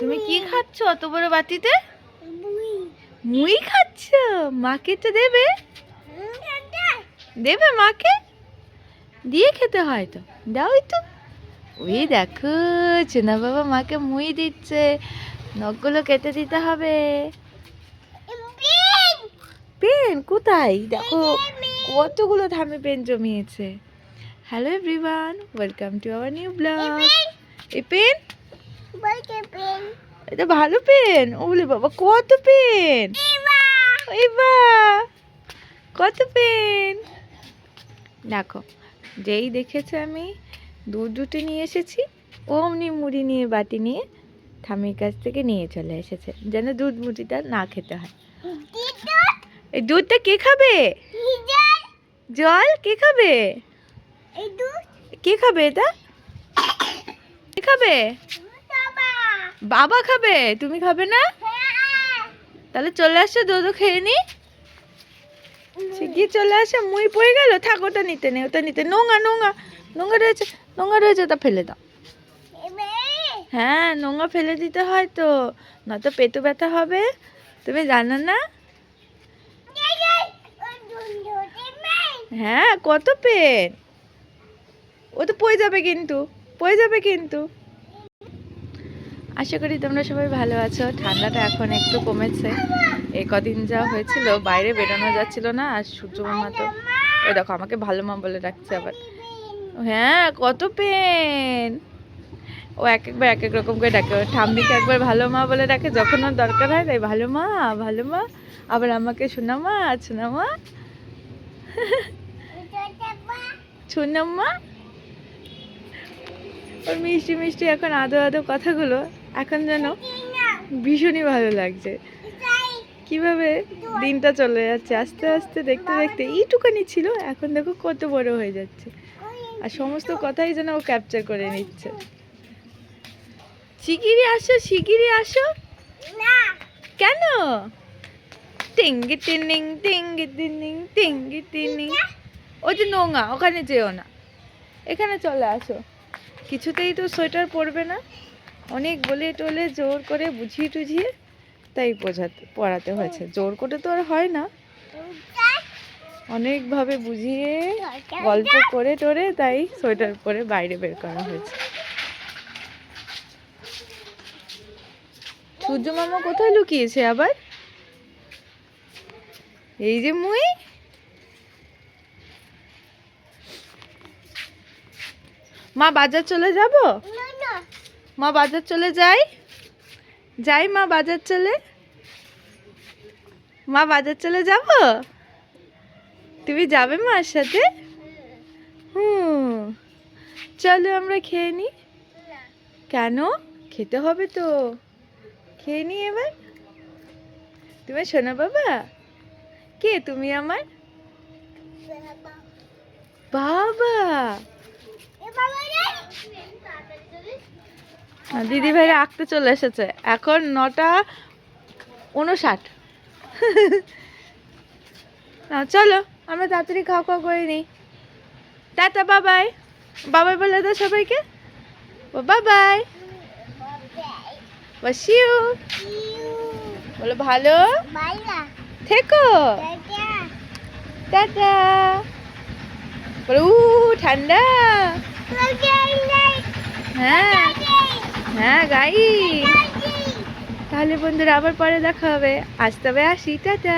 তুমি কি খাচ্ছ অত বড় বাটিতে? মুই। খাচ্ছ? মাকে তো দেবে। দেবে মাকে? দিয়ে খেতে হয় তো। দাও তো ওই দেখো চেনা বাবা মাকে মুই দিচ্ছে। নখগুলো কেটে দিতে হবে। পেন। কোথায়? দেখো কতগুলো ধামে pen জমিয়েছে। Hello everyone welcome to our new blog এই পেন। এটা ভালো পেন? ওলে বাবা কত পেন? এবা। কত পেন? দেখো যেই দেখেছে আমি দুধ দুটো নিয়ে এসেছি অমনি মুড়ি নিয়ে বাটি নিয়ে ঠামির কাছ থেকে নিয়ে চলে এসেছে যেন দুধ মুড়িটা না খেতে হয়। এই দুধটা কে খাবে? জল? কে খাবে? কে খাবে এটা? কে খাবে? বাবা খাবে? তুমি খাবে না? তাহলে চলে আসছো দুধ খেয়ে নি। শিগগির চলে আসে, মুই পড়ে গেল। থাক, ওটা নিতে নেই ওটা নিতে নোংা। নোংা নোংা রয়েছে নোংা রয়েছে, ওটা ফেলে দাও। হ্যাঁ নোংা ফেলে দিতে হয় তো, নয়তো পেটু ব্যথা হবে। তুমি জানো না? হ্যাঁ কত পেন ও তো পড়ে যাবে কিন্তু, পড়ে যাবে কিন্তু। আশা করি তোমরা সবাই ভালো আছো। ঠান্ডাটা এখন একটু কমেছে। এ কদিন যা হয়েছিল, বাইরে বেরোনো যাচ্ছিল না, আর সূর্য মামা তো ওই দেখো, আমাকে ভালো মা বলে ডাকছে আবার। হ্যাঁ কত পেন ও এক একবার এক এক রকম করে ডাকে। ঠাম্মিকে একবার ভালো মা বলে ডাকে, যখন ওর দরকার হয়, তাই ভালো মা ভালো মা। আবার আমাকে, শোনা মা শোনা মা। শোনাম্মা ওর মিষ্টি মিষ্টি এখন আদো আদো কথাগুলো। এখন যেন ভীষণই ভালো লাগছে। কীভাবে দিনটা চলে যাচ্ছে আস্তে আস্তে দেখতে দেখতে এইটুকানি ছিল এখন দেখো কত বড় হয়ে যাচ্ছে। আর সমস্ত কথাই যেন ও ক্যাপচার করে নিচ্ছে। শিগগিরই আসো শিগগিরই আসো। কেন? টিঙ্গি টিনিং টিঙ্গি টিনিং টিঙ্গি টিনিং। ওই যে নোংা ওখানে যেও না। এখানে চলে আসো। কিছুতেই তো সোয়েটার পরবে না। অনেক বলে টলে জোর করে বুঝিয়ে টুঝিয়ে তাই বোঝাতে, পড়াতে হয়েছে। জোর করে তো আর হয় না। অনেকভাবে বুঝিয়ে গল্প করে টরে তাই সোয়েটার পরে বাইরে বের করা হয়েছে। সূর্য মামা কোথায় লুকিয়েছে আবার? এই যে মুই। মা বাজার চলে যাব? মা বাজার চলে যাই। যাই মা বাজার চলে। মা বাজার চলে যাব? তুমি যাবে মার সাথে? হুম। চলো আমরা খেয়ে নি। কেন? খেতে হবে তো। খেয়ে নি এবার। তুমি শোনো বাবা? কে? তুমি আমার? বাবা! দিদি ভাইরা আঁকতে চলে এসেছে। এখন নটা উনষাট না চলো আমরা তাড়াতাড়ি খাওয়া খাওয়া করে নিই। টাটা বাবাই। বাবাই বলে দাও সবাইকে। বাবাই। বসিও বলো ভালো? থেকো। টাটা। বলো উ ঠান্ডা। হ্যাঁ। হ্যাঁ গাই তাহলে বন্ধুরা আবার পরে দেখা হবে। আসতে হবে আসি টাটা।